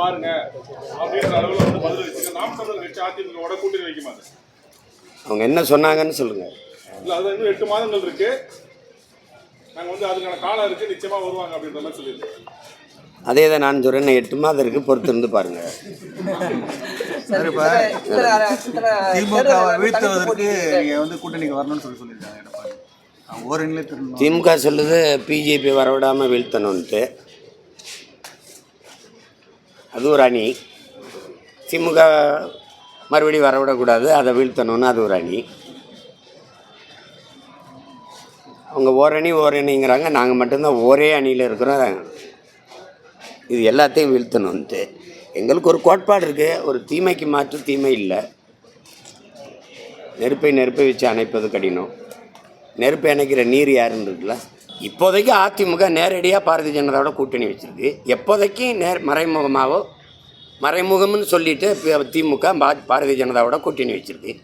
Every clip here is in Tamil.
பாருங்க அப்படின்ற அளவுல வந்து பதில் வச்சுங்க. நாம் தமிழர் கட்சி அதிமுகவோட கூட்டணி வைக்க மாட்டேன். அவங்க என்ன சொன்னாங்கன்னு சொல்லுங்க. இல்ல அது இன்னும் எட்டு மாதங்கள் இருக்கு. நாங்க வந்து அதுக்கான காலம் இருக்கு நிச்சயமா வருவாங்க அப்படின்ற மாதிரி சொல்லியிருக்கோம். அதே தான் நான் சொல்கிறேன் எட்டு மாதம் இருக்குது பொறுத்திருந்து பாருங்க. சார் இப்போ திமுகவை வீழ்த்துவதற்கு நீங்கள் வந்து கூட்டணிக்கு வரணும்னு சொல்லி சொல்லியிருக்காங்க எடப்பாடி. திமுக சொல்லுது பிஜேபி வரவிடாமல் வீழ்த்தணுன்ட்டு அது ஒரு அணி. திமுக மறுபடியும் வரவிடக்கூடாது அதை வீழ்த்தணும்னு அது ஒரு அணி. அவங்க ஓரணி ஓரணிங்கிறாங்க நாங்கள் மட்டும்தான் ஒரே அணியில் இருக்கிறோம். இது எல்லாத்தையும் வீழ்த்தணுன்ட்டு எங்களுக்கு ஒரு கோட்பாடு இருக்குது ஒரு தீமைக்கு மாற்று தீமை இல்லை. நெருப்பை நெருப்பை வச்சு அணைப்பது கடினம். நெருப்பை அணைக்கிற நீர் யாருன்னு இருக்குல்ல? இப்போதைக்கு அதிமுக நேரடியாக பாரதிய ஜனதாவோட கூட்டணி வச்சுருக்கு. எப்போதைக்கு நேர் மறைமுகமாகவோ மறைமுகம்னு சொல்லிட்டு திமுக பா- பாரதிய ஜனதாவோட கூட்டணி வச்சிருக்கு.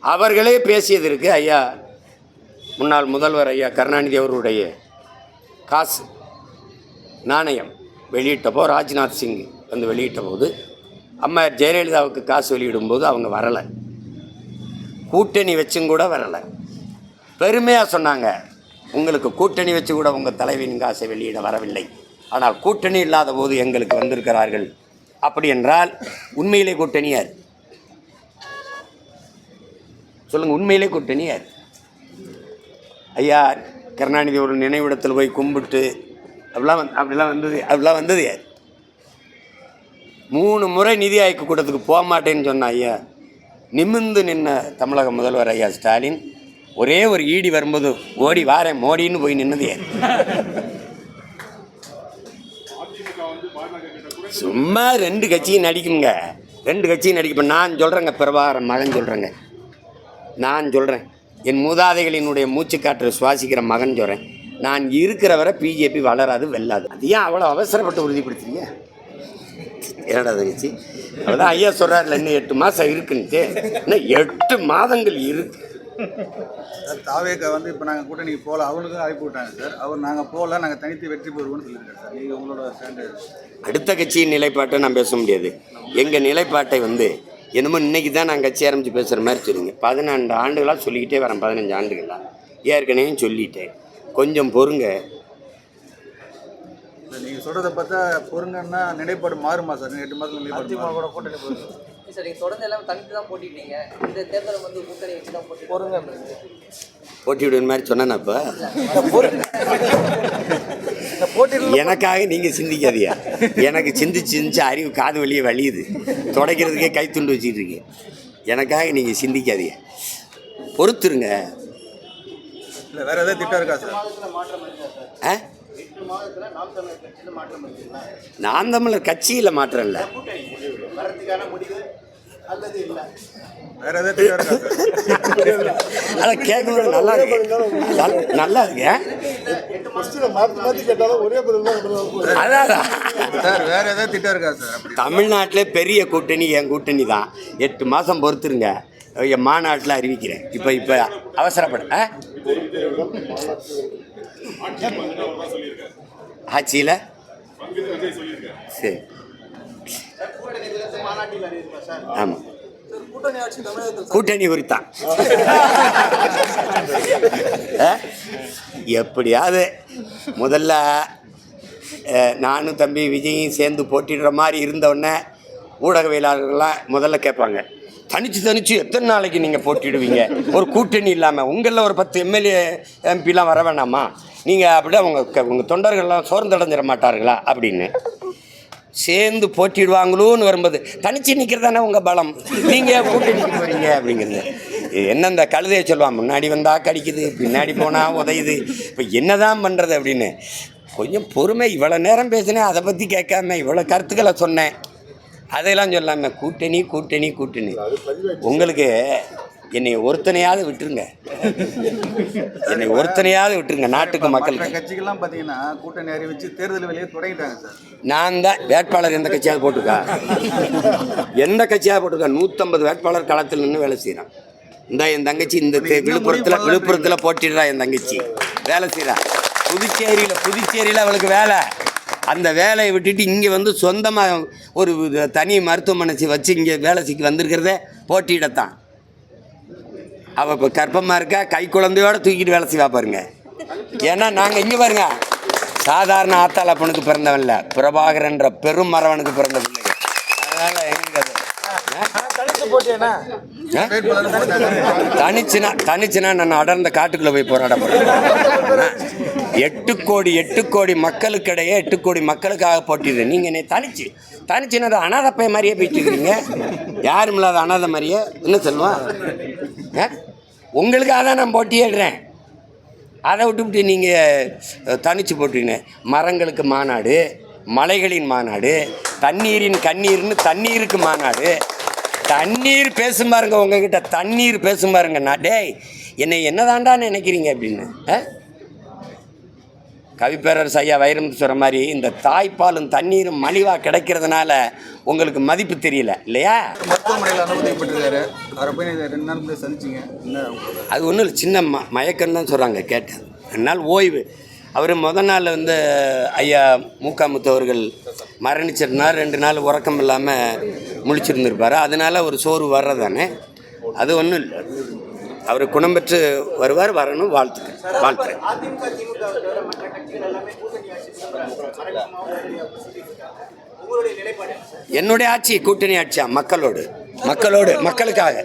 அவர்களே பேசியதற்கு ஐயா முன்னாள் முதல்வர் ஐயா கருணாநிதி அவருடைய காசு நாணயம் வெளியிட்டப்போ ராஜ்நாத் சிங் வந்து வெளியிட்ட போது அம்மா ஜெயலலிதாவுக்கு காசு வெளியிடும்போது அவங்க வரலை. கூட்டணி வச்சும் கூட வரலை. பெருமையாக சொன்னாங்க உங்களுக்கு கூட்டணி வச்சு கூட உங்கள் தலைவியின் காசை வெளியிட வரவில்லை. ஆனால் கூட்டணி இல்லாத போது எங்களுக்கு வந்திருக்கிறார்கள். அப்படி என்றால் உண்மையிலே கூட்டணியார் சொல்லுங்கள் உண்மையிலே கூட்டணியார் ஐயா கருணாநிதி ஒரு நினைவிடத்தில் போய் கும்பிட்டு அப்படிலாம் வந்து அப்படிலாம் வந்தது அப்படிலாம் வந்தது யார்? மூணு முறை நிதி ஆய்வு கூட்டத்துக்கு போக மாட்டேன்னு சொன்ன ஐயா நிமிர்ந்து நின்ன தமிழக முதல்வர் ஐயா ஸ்டாலின் ஒரே ஒரு ஈடி வரும்போது ஓடி வாரேன் மோடின்னு போய் நின்னது யார்? சும்மா ரெண்டு கட்சியும் நடிக்குங்க ரெண்டு கட்சியும் நடிக்கும் இப்போ நான் சொல்கிறேங்க பிரபாகரன் மகன் சொல்கிறேங்க நான் சொல்கிறேன் என் மூதாதைகளினுடைய மூச்சுக்காற்று சுவாசிக்கிற மகன் சொல்கிறேன் நான் இருக்கிற வரை பிஜேபி வளராது வெல்லாது. அது ஏன் அவ்வளோ அவசரப்பட்டு உறுதிப்படுத்துறீங்க? என்னடா தங்கச்சி அதான் ஐயா சொல்கிறாருல இன்னும் எட்டு மாதம் இருக்குன்ட்டு. இன்னும் எட்டு மாதங்கள் இருக்குது சார் தாவேக்கா வந்து இப்போ நாங்கள் கூட்டணிக்கு போகல. அவனுக்கும் அழைப்பு விட்டாங்க சார். அவர் நாங்கள் போகல நாங்கள் தனித்து வெற்றி பெறுவோம்னு சொல்லியிருக்காரு சார். நீங்கள் உங்களோட ஸ்டாண்டு அடுத்த கட்சியின் நிலைப்பாட்டை நான் பேச முடியாது. எங்கள் நிலைப்பாட்டை வந்து என்னமோ இன்னைக்கு தான் நான் கட்சி ஆரம்பித்து பேசுகிற மாதிரி சொல்லுங்க பதினான்கு ஆண்டுகளாக சொல்லிக்கிட்டே வரேன் பதினஞ்சு ஆண்டுகளாக ஏற்கனவே சொல்லிட்டேன். கொஞ்சம் பொறுங்க. நீங்கள் சொல்கிறத பார்த்தா பொறுங்கன்னா நிலைப்பாடு மாறுமா சார்? எட்டு மாதத்துல நிலைப்பாடு கூட கூட்டணி சார்? நீங்கள் தொடர்ந்து எல்லாமே தனித்து தான் போட்டிட்டீங்க. இந்த தேர்தல் வந்து கூட்டணி வச்சு தான் போட்டி போட்டிவிடுற மாதிரி சொன்னேன் இப்போ எனக்காக நீங்கள் சிந்திக்காதீங்க. எனக்கு சிந்திச்சு சிந்திச்சு அறிவு காது வழியே வலியுது துடைக்கிறதுக்கே கை துண்டு வச்சுக்கிட்டு இருக்கீங்க. எனக்காக நீங்கள் சிந்திக்காதீங்க. பொறுத்துருங்க. இல்லை வேறு ஏதாவது திட்டம் இருக்கா சார்? ஆ? நாம் தமிழர் கட்சியில் மாற்றம் இல்லை. வேறு அதை கேட்கும்போது நல்லா இருக்கு. நல்- நல்லா இருக்கு அதான் அதான். சார் வேறு ஏதாவது திட்டம் இருக்கா சார் அப்படி? தமிழ்நாட்டிலே பெரிய கூட்டணி என் கூட்டணி தான். எட்டு மாதம் பொறுத்துருங்க. என் மாநாட்டில் அறிவிக்கிறேன். இப்போ இப்போ அவசரப்பட? ஆட்சியில்? சரி. ஆமாம் கூட்டணி குறித்தான்? எப்படியாவது முதல்ல நானும் தம்பி விஜயும் சேர்ந்து போட்டிடுற மாதிரி இருந்தவுடனே ஊடகவியலாளர்கள்லாம் முதல்ல கேட்பாங்க தனிச்சு தனிச்சு எத்தனை நாளைக்கு நீங்கள் போட்டிடுவீங்க ஒரு கூட்டணி இல்லாமல் உங்களில் ஒரு பத்து எம்எல்ஏ எம்பிலாம் வர வேணாமா? நீங்கள் அப்படியே உங்கள் உங்கள் தொண்டர்கள்லாம் சோர்ந்தடைஞ்சிட மாட்டார்களா? அப்படின்னு. சேர்ந்து போட்டிடுவாங்களோன்னு வரும்போது தனிச்சு நிற்கிறது தானே உங்கள் பலம் நீங்கள் கூட்டணிக்கு போகிறீங்க அப்படிங்கிறது. என்ன இந்த கழுதையை சொல்லுவான் முன்னாடி வந்தால் கடிக்குது பின்னாடி போனால் உதையுது. இப்போ என்னதான் பண்ணுறது அப்படின்னு. கொஞ்சம் பொறுமை இவ்வளோ நேரம் பேசினேன் அதை பற்றி கேட்காம இவ்வளோ கருத்துக்களை சொன்னேன். அதையெல்லாம் சொல்லாம கூட்டணி கூட்டணி கூட்டணி. உங்களுக்கு என்னை ஒருத்தனையாவது விட்டுருங்க. என்னை ஒருத்தனையாவது விட்டுருங்க நாட்டுக்கு மக்களுக்கு. கட்சிகள்லாம் பார்த்தீங்கன்னா கூட்டணி அறிவிச்சு தேர்தல் வேலையை தொடங்கிட்டாங்க சார். நான் தான் வேட்பாளர் எந்த கட்சியாவது போட்டுக்கா எந்த கட்சியாவது போட்டுக்கா நூற்றம்பது வேட்பாளர் களத்தில் நின்று வேலை செய்கிறான் இந்த என் தங்கச்சி இந்த விழுப்புரத்தில் விழுப்புரத்தில் போட்டிடுறா என் தங்கச்சி. வேலை செய்கிறா புதுச்சேரியில் புதுச்சேரியில் அவளுக்கு வேலை. அந்த வேலையை விட்டுட்டு இங்கே வந்து சொந்தமாக ஒரு தனி மருத்துவமனை வச்சு இங்கே வேலை செய்ய வந்திருக்கிறதே போட்டியிடத்தான். அவள் இப்போ கர்ப்பமாக இருக்கா கை குழந்தையோட தூக்கிட்டு வேலை செய்வா பாருங்க. ஏன்னா நாங்கள் இங்கே பாருங்க. சாதாரண ஆத்தாள் அப்பனுக்கு பிறந்தவன்ல பிரபாகரன்ற பெரும் மரவனுக்கு பிறந்த பிள்ளைங்க அதனால எங்களுக்கு அது? தனிச்சுனா தனிச்சுனா நான் அடர்ந்த காட்டுக்குள்ள போய் போராட போறேன். எட்டு கோடி எட்டு கோடி மக்களுக்கிடையே எட்டு கோடி மக்களுக்காக போட்டிடுறேன் நீங்க என்னை தனிச்சு தனிச்சுனா அது அனாதை மாதிரியே போயிட்டு இருக்கிறீங்க யாரும் இல்லாத அனாதை மாதிரியே என்ன சொல்லுவான் ஆ? உங்களுக்காக தான் நான் போட்டியிடுறேன் அதை விட்டுவிட்டு நீங்கள் தனிச்சு போட்டுருங்க மரங்களுக்கு மாநாடு மலைகளின் மாநாடு தண்ணீரின் கண்ணீர்னு தண்ணீருக்கு மாநாடு. தண்ணீர் பேசும் பாருங்க உங்ககிட்ட தண்ணீர் பேசும் பாருங்க நான் டேய் என்னை என்னதாண்டா நினைக்கிறீங்க அப்படின்னு ஆ? கவிப்பேரரசு ஐயா வைரமுத்து சொல்கிற மாதிரி இந்த தாய்ப்பாலும் தண்ணீரும் மலிவாக கிடைக்கிறதுனால உங்களுக்கு மதிப்பு தெரியல இல்லையா? மருத்துவமனையில் அனுமதிக்கப்பட்டிருக்காரு அவரை போய் நீங்க ரெண்டு நாள் முன்னாடி சந்திச்சிங்க. என்ன அது ஒன்றும் இல்லை சின்ன ம மயக்கம் தான் சொல்கிறாங்க கேட்டேன். ரெண்டு நாள் ஓய்வு. அவர் முத நாள் வந்து ஐயா மூக்காமுத்து அவர்கள் மரணிச்சிருந்தார். ரெண்டு நாள் உறக்கம் இல்லாமல் முழிச்சிருந்திருப்பார். அதனால ஒரு சோறு வர்றதானே அது ஒன்றும் இல்லை. அவர் குணம் பெற்று வருவார் வரணும் வாழ்த்துக்கிறேன் வாழ்த்துறேன் என்னுடைய ஆட்சி கூட்டணி ஆட்சியா? மக்களோடு. மக்களோடு மக்களுக்காக.